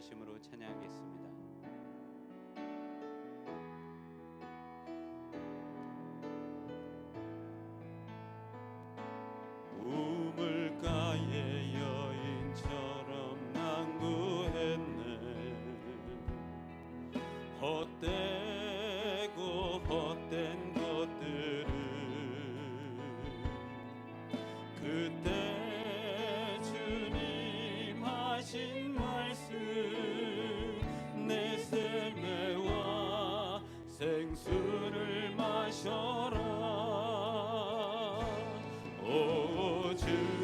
진심으로 찬양하겠습니다. 생수를 마셔라. 오주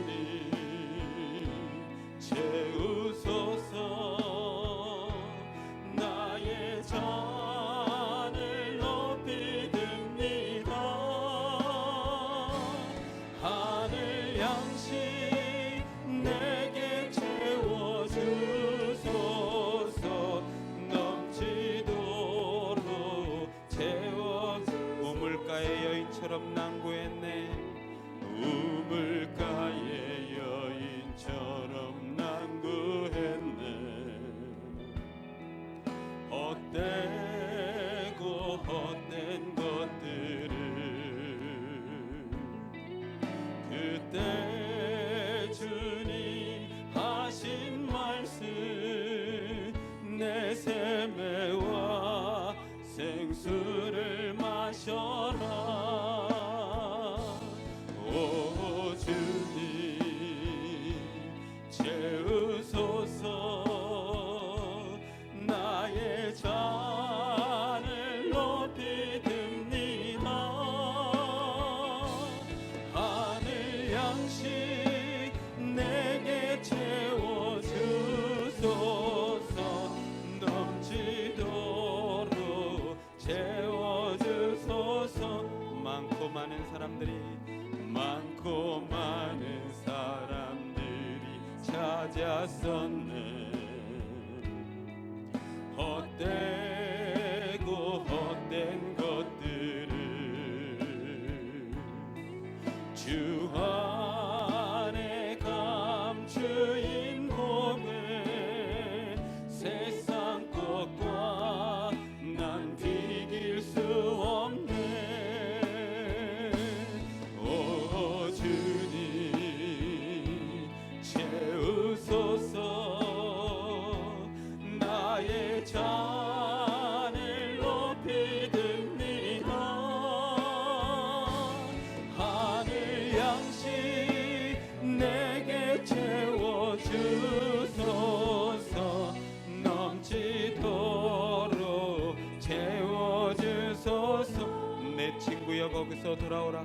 서서 내 친구여 거기서 돌아오라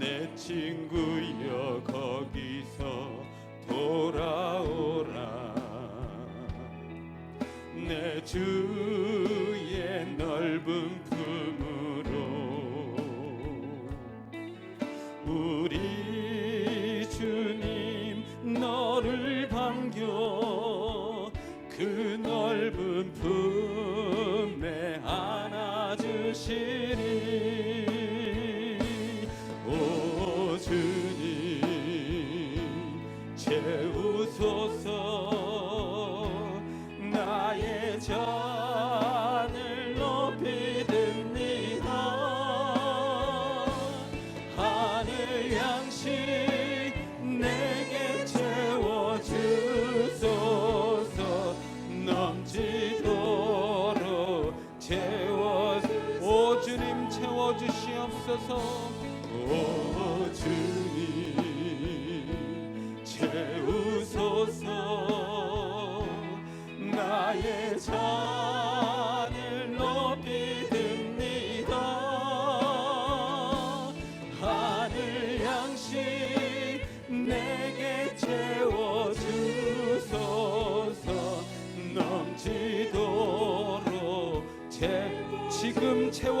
내 친구여 거기서 돌아오라 내 주. Oh.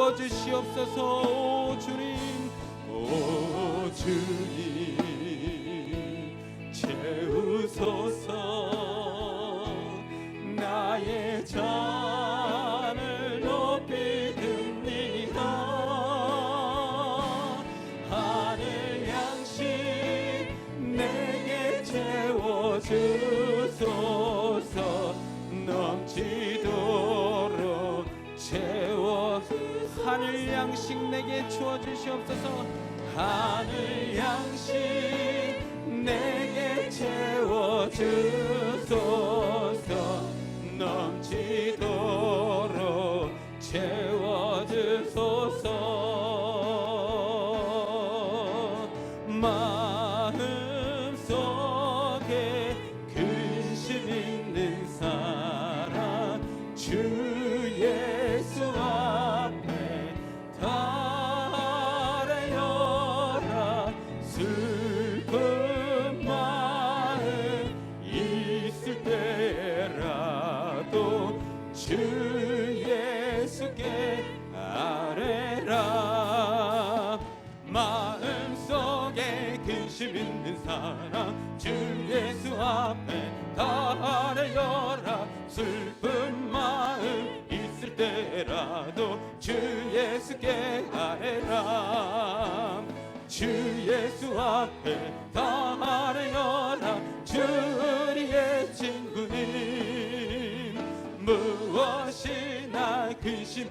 세워 주시옵소서 오 주님. 오 주님. 채우소서. 나의 자 주소. 하늘 양식 내게 주어 주시옵소서. 하늘 양식 내게 채워 주소서. 넘치도록 채워 주소서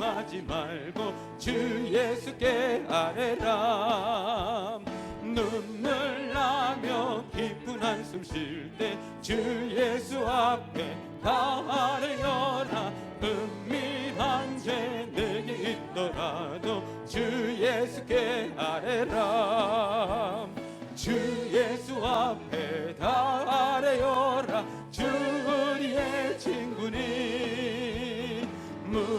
근심하지 말고 주 예수께 아뢰라 눈물 나며 깊은 한숨 쉴 때 주 예수 앞에 다 아뢰어라. 은밀한 죄 내게 있더라도 주 예수께 아뢰라 주 예수 앞에 다 아뢰어라. 주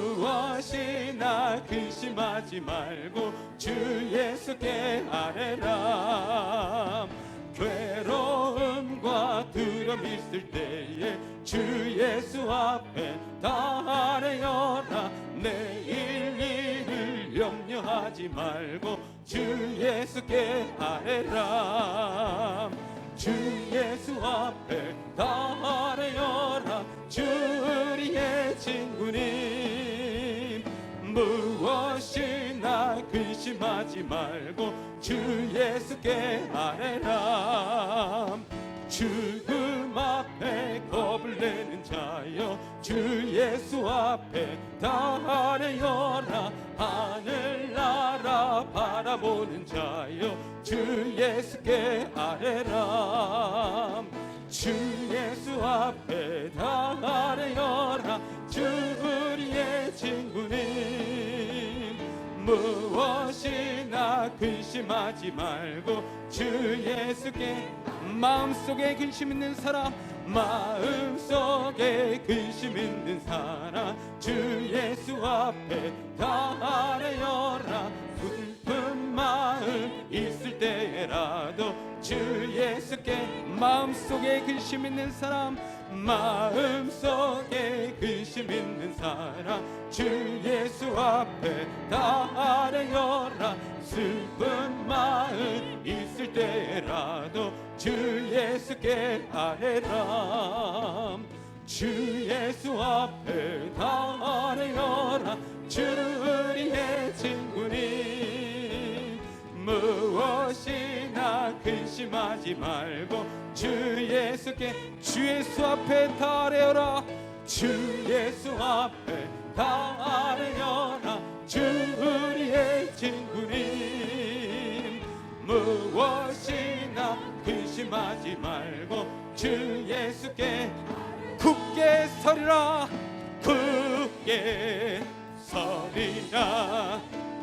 무엇이나 근심하지 말고 주 예수께 아뢰라. 괴로움과 두려움 있을 때에 주 예수 앞에 다 아뢰어라. 내일 일을 염려하지 말고 주 예수께 아뢰라. 주 예수 앞에 다 아뢰어라. 주 우리의 친구님 무엇이나 근심하지 말고 주 예수께 아뢰라. 죽음 앞에 겁을 내는 자여 주 예수 앞에 다 아뢰어라. 하늘나라 바라보는 자여 주 예수께 아뢰라. 주 예수 앞에 다 아뢰어라. 주 우리의 친구님 무엇이나 근심하지 말고 주 예수께 마음속에 근심 있는 사람 마음속에 근심 있는 사람 주 예수 앞에 다 아뢰어라. 슬픈 마음 있을 때라도 주 예수께 마음속에 근심 있는 사람 마음속에 근심 있는 사람 주 예수 앞에 다 아뢰어라. 슬픈 마음 있을 때라도 주 예수께 아뢰라 주 예수 앞에 다 아뢰어라. 주 우리의 친구니 무엇이나 근심하지 말고 주 예수께 주 예수 앞에 다 아뢰어라. 주 예수 앞에 다 아뢰어라. 주 우리의 친구님. 무엇이나 근심하지 말고 주 예수께 굳게 서리라. 굳게 서리라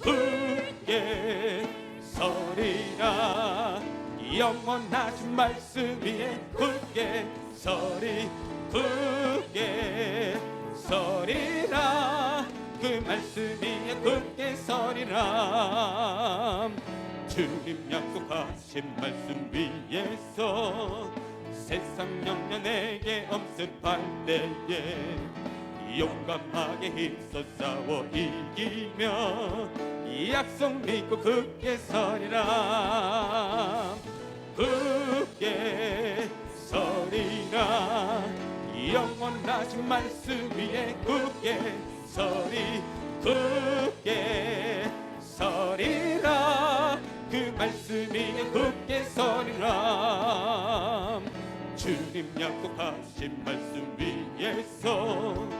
굳게 서리라. 영원하신 말씀 위에 굳게 서리 굳게 서리라. 그 말씀 위에 굳게 서리라 주님 약속하신 말씀 위에서 세상 영려 내게 엄습할 때에 용감하게 힘써 싸워 이기며 이 약속 믿고 굳게 서리라. 굳게 서리라. 영원하신 말씀 위에 굳게 서리 굳게 서리라. 그 말씀 위에 굳게 서리라. 주님 약속하신 말씀 위에서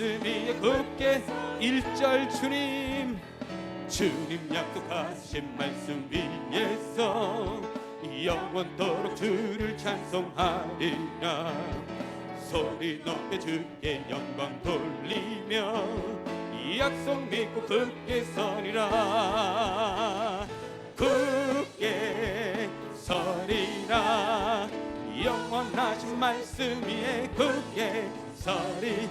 말씀 위에 굳게 일절 주님. 주님 약속하신 말씀 위에서 영원토록 주를 찬송하리라. 소리 높여 주께 영광 돌리며 이 약속 믿고 굳게 서리라. 굳게 서리라. 영원하신 말씀 위에 굳게 서리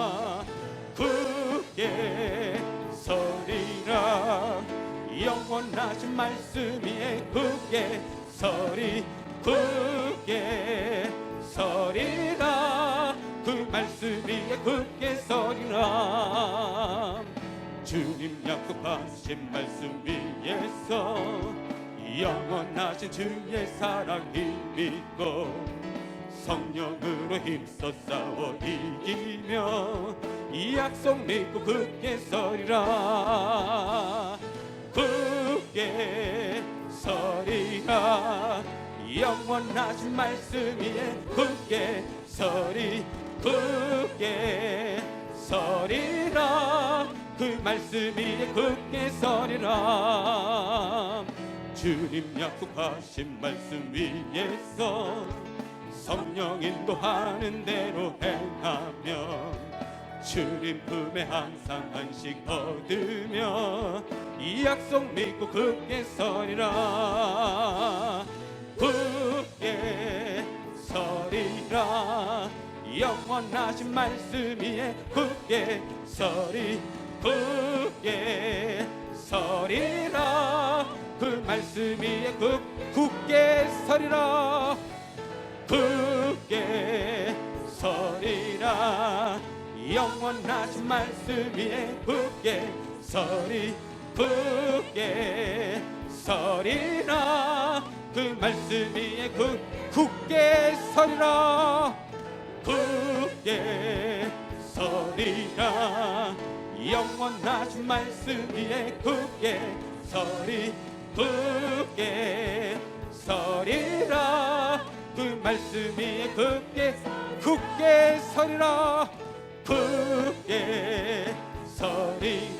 영원하신 말씀 위에 굳게 서리 굳게 서리라. 그 말씀 위에 굳게 서리라. 주님 약속하신 말씀 위에서 영원하신 주의 사랑 힘입고 성령으로 힘써 싸워 이기며 이 약속 믿고 굳게 서리라 굳게 서리라. 영원하신 말씀 위에 굳게 서리 굳게 서리라. 그 말씀 위에 굳게 서리라. 주님 약속하신 말씀 위에서 성령 인도하는 대로 행하며 주님 품에 항상 안식 얻으며 이 약속 믿고 굳게 서리라. 굳게 서리라. 영원하신 말씀 위에 굳게 서리 굳게 서리라. 그 말씀 위에 굳, 굳게 서리라. 굳게 영원하신 말씀 위에 굳게 서리 굳게 서리라. 그 말씀 위에 굳, 굳게 서리라. 굳게 서리라. 영원하신 말씀 위에 굳게 서리 굳게 서리라. 그 말씀 위에 굳게 굳게 서리라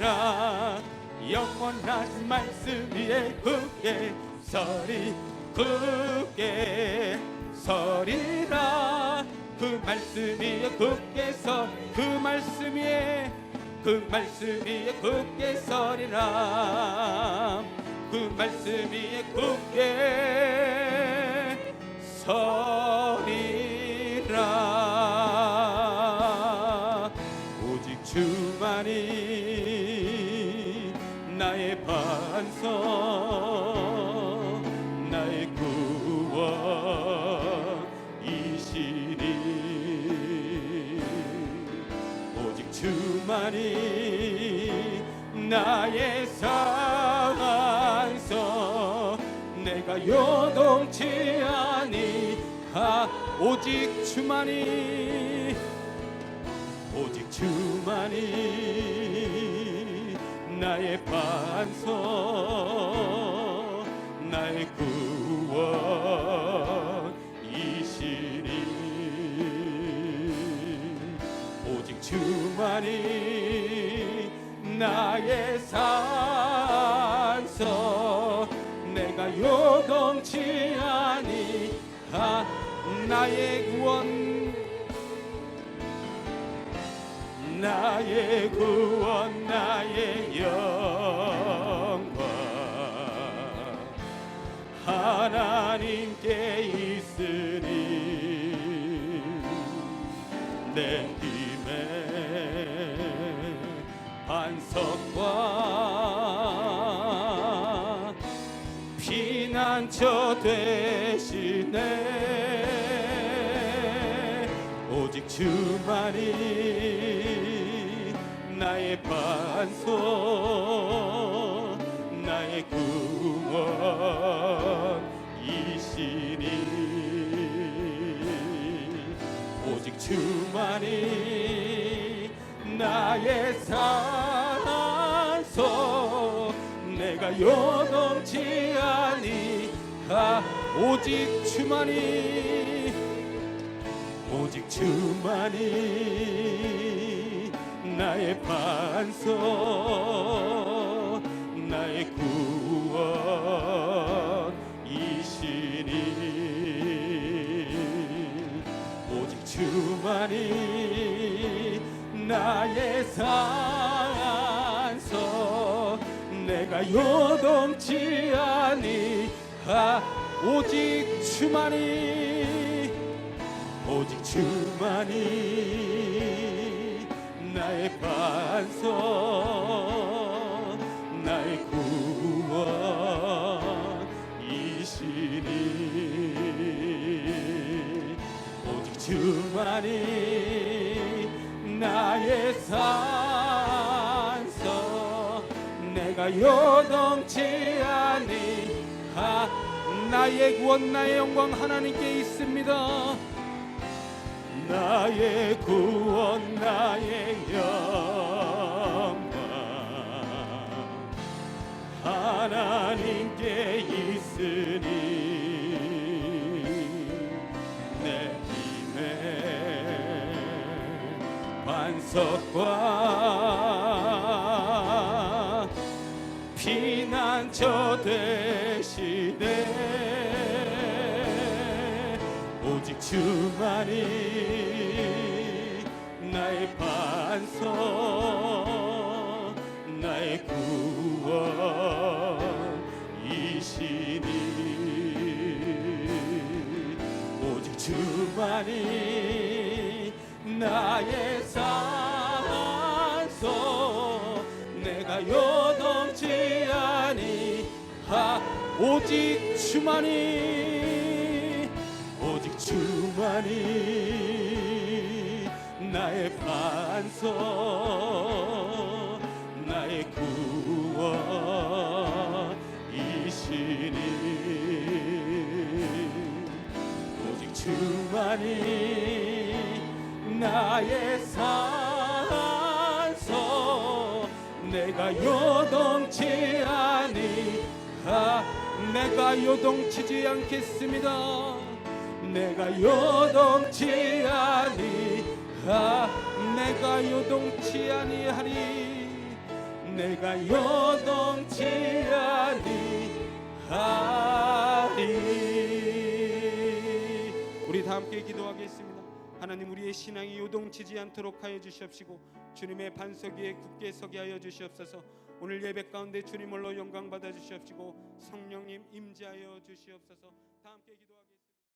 서리라 영원하신 말씀 위에 굳게 서리 굳게 서리라. 그 말씀 위에 굳게 서그 말씀 위에 그 말씀 위에 굳게 서리라. 그 말씀 위에 굳게 서리 나의 산서 내가 요동치 아니하. 오직 주만이 오직 주만이 나의 반석 나의 구 나의 산서 내가 요동치 아니하 나의 구원 나의 구원 나의 영광. 하나님께 있으니 내 힘의 반석과 피난처 되시네. 오직 주만이 나의 반석 나의 구원이시니. 오직 주만이 나의 산서 내가 요동치 아니하. 오직 주만이 오직 주만이 나의 반석 나의 구원이시니. 오직 주만이 나의 산서 내가 요동치 아니하 오직 주만이 오직 주만이 나의 반석 나의 구원이시니. 오직 주만이 나의 산서 내가 요동치 아니하. 나의 구원 나의 영광 하나님께 있습니다. 나의 구원 나의 영광 하나님께 있으니 반석과 피난처 되시네 오직 주만이 나의 반석 나의 구원이시니. 오직 주만이 나의 산서 내가 요동치 아니하 오직 주만이 오직 주만이 나의 반석 나의 구원이시니. 오직 주만이 나의 산서 내가 요동치 아니하 내가 요동치지 않겠습니다. 내가 요동치 아니하 내가 요동치 아니하리. 내가 요동치 아니하리. 우리 다 함께 기도하겠습니다 하나님 우리의 신앙이 요동치지 않도록 하여 주시옵시고 주님의 반석 위에 굳게 서게 하여 주시옵소서. 오늘 예배 가운데 주님 홀로 영광 받아 주시옵시고 성령님 임재하여 주시옵소서. 다 함께 기도하겠습니다